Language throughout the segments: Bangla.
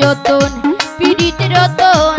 যতন পীড়িত রতন।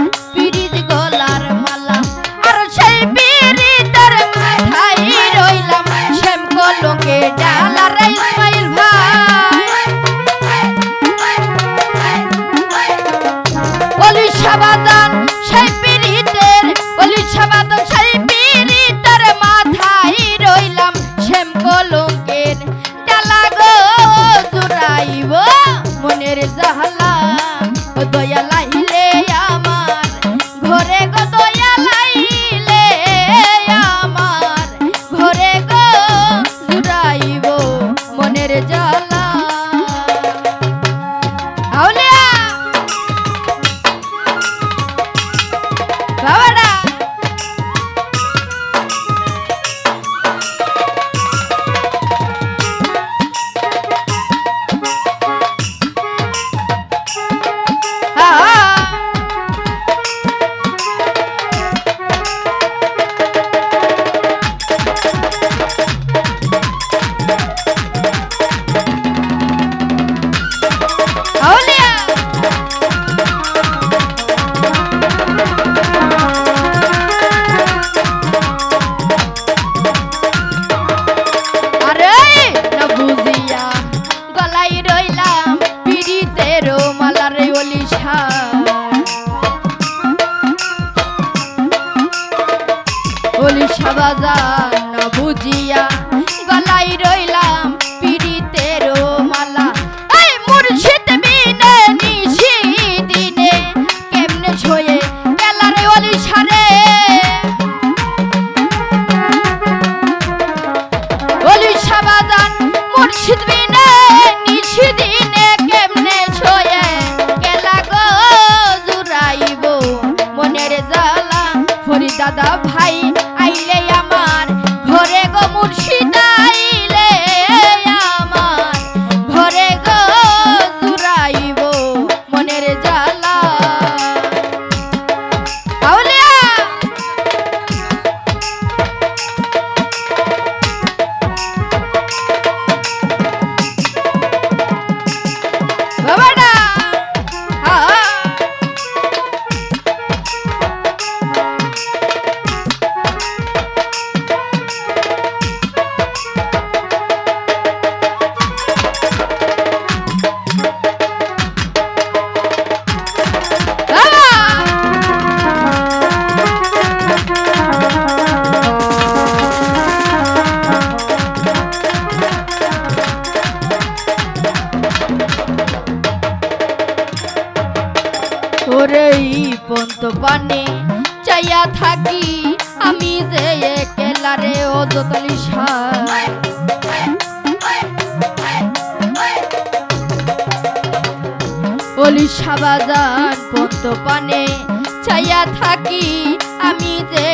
ওরেই পন্ত পানে চাইয়া থাকি। আমি যে একেলারে ও দোতলি সার। অলি সাবাজান পন্ত পানে চাইয়া থাকি। আমি যে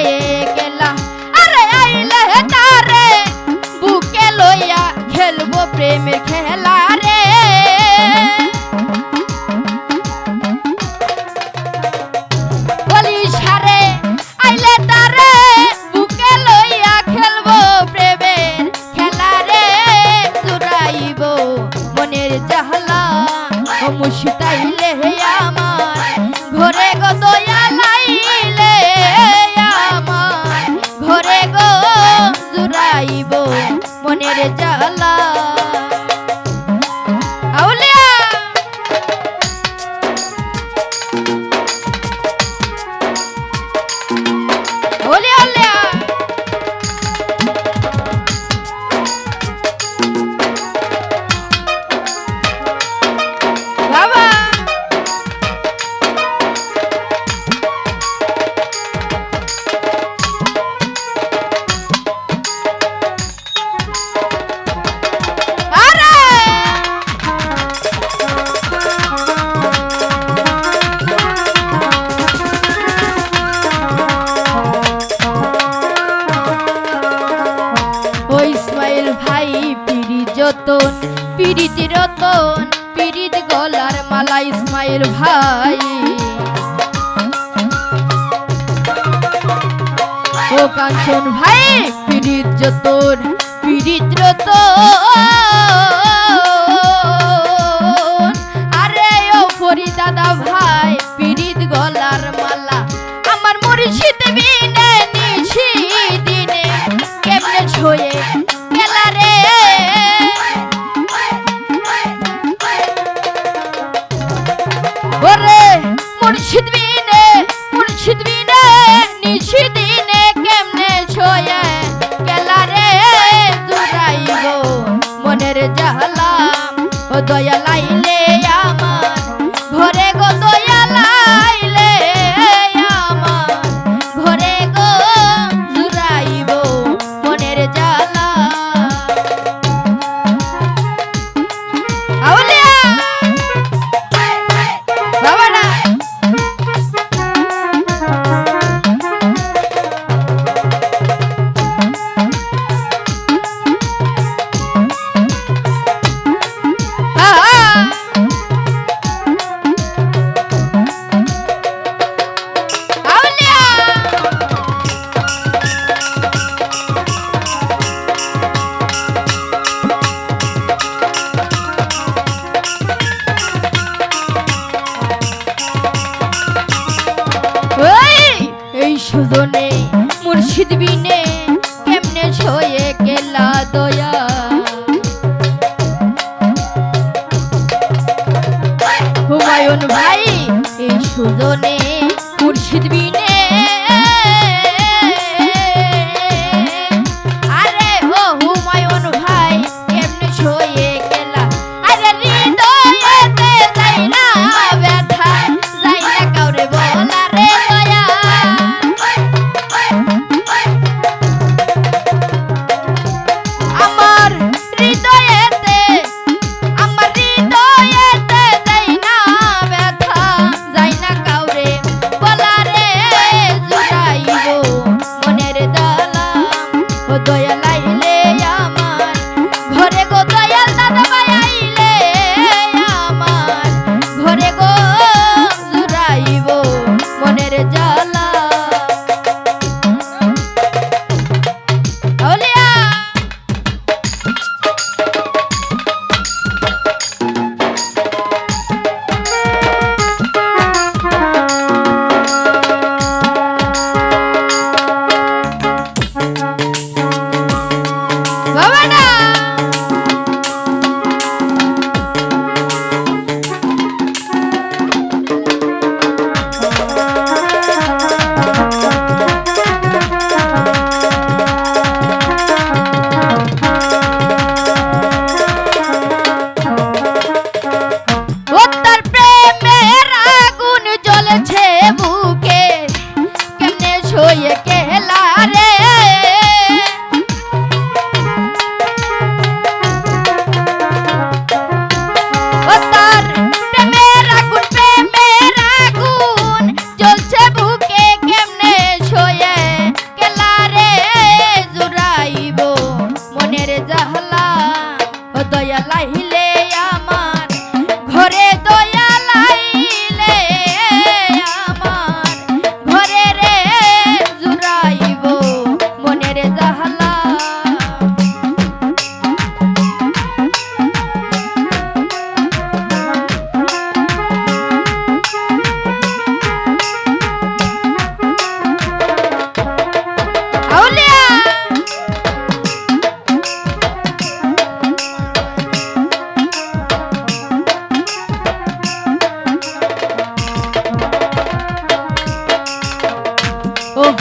ভাই পীড়িত যতর পীড়িত রতন।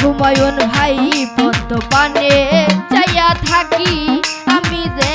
হুমায়ুন ভাই পদ্মপানে চাইয়া থাকি। আমি যে